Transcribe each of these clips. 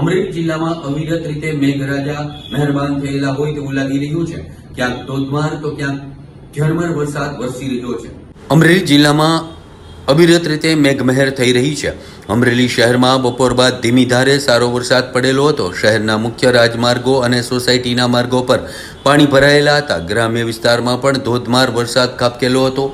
અમરેલી જિલ્લામાં અવિરત રીતે મેઘરાજા મહેરબાન થયેલા હોય તેવું લાગી રહ્યું છે. ક્યાંક ધોધમાર તો ક્યાંક ઝરમર વરસાદ વરસી રહ્યો છે. અમરેલી જિલ્લામાં અવિરત રીતે મેઘમહેર થઈ રહી છે. અમરેલી શહેરમાં બપોર બાદ ધીમી ધારે સારો વરસાદ પડેલો હતો. શહેરના મુખ્ય રાજમાર્ગો અને સોસાયટીના માર્ગો પર પાણી ભરાયેલા હતા. ગ્રામ્ય વિસ્તારમાં પણ ધોધમાર વરસાદ ખાબકેલો હતો.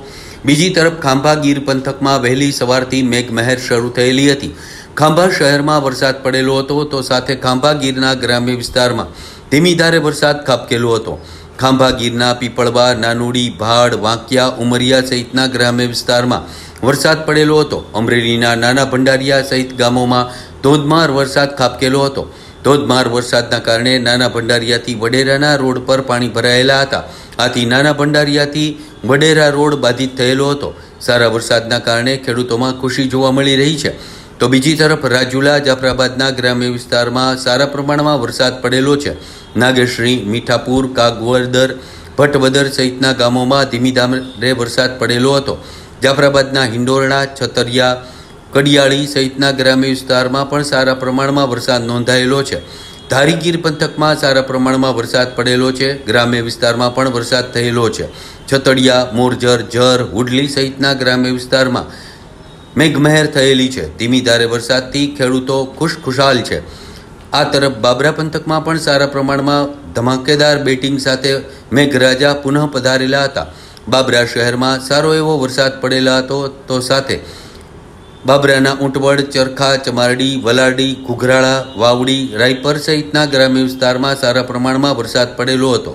બીજી તરફ ખાંભા ગીર પંથકમાં વહેલી સવારથી મેઘમહેર શરૂ થયેલી હતી. ખાંભા શહેરમાં વરસાદ પડેલો હતો, તો સાથે ખાંભા ગીરના ગ્રામ્ય વિસ્તારમાં ધીમી ધારે વરસાદ ખાબકેલો હતો. ખાંભા ગીરના પીપળવા, નાનુડી, ભાડ, વાંકિયા, ઉમરિયા સહિતના ગ્રામ્ય વિસ્તારમાં વરસાદ પડેલો હતો. અમરેલીના નાના ભંડારિયા સહિત ગામોમાં ધોધમાર વરસાદ ખાબકેલો હતો. ધોધમાર વરસાદના કારણે નાના ભંડારિયાથી વડેરાના રોડ પર પાણી ભરાયેલા હતા. આથી નાના ભંડારિયાથી વડેરા રોડ બાધિત થયેલો હતો. સારા વરસાદના કારણે ખેડૂતોમાં ખુશી જોવા મળી રહી છે. તો બીજી તરફ રાજુલા જાફરાબાદના ગ્રામ્ય વિસ્તારમાં સારા પ્રમાણમાં વરસાદ પડેલો છે. નાગેશ્રી, મીઠાપુર કાગવદર ભટવદર સહિતના ગામોમાં ધીમી ધારે વરસાદ પડેલો હતો. જાફરાબાદના હિંડોરણા, છતરિયા, કડિયાળી સહિતના ગ્રામ્ય વિસ્તારમાં પણ સારા પ્રમાણમાં વરસાદ નોંધાયેલો છે. ધારીગીર પંથકમાં સારા પ્રમાણમાં વરસાદ પડેલો છે. ગ્રામ્ય વિસ્તારમાં પણ વરસાદ થયેલો છે. છતડિયા મોરજર, જર, હુડલી સહિતના ગ્રામ્ય વિસ્તારમાં મેઘમહેર થયેલી છે. ધીમી ધારે વરસાદથી ખેડૂતો ખુશખુશાલ છે. આ તરફ બાબરા પંથકમાં પણ સારા પ્રમાણમાં ધમાકેદાર બેટિંગ સાથે મેઘરાજા પુનઃ પધારેલા હતા. બાબરા શહેરમાં સારો એવો વરસાદ પડેલા હતો તો સાથે બાબરાના ઊંટવડ, ચરખા, ચમારડી વલાડી ઘુઘરાળા, વાવડી, રાયપર સહિતના ગ્રામ્ય વિસ્તારમાં સારા પ્રમાણમાં વરસાદ પડેલો હતો.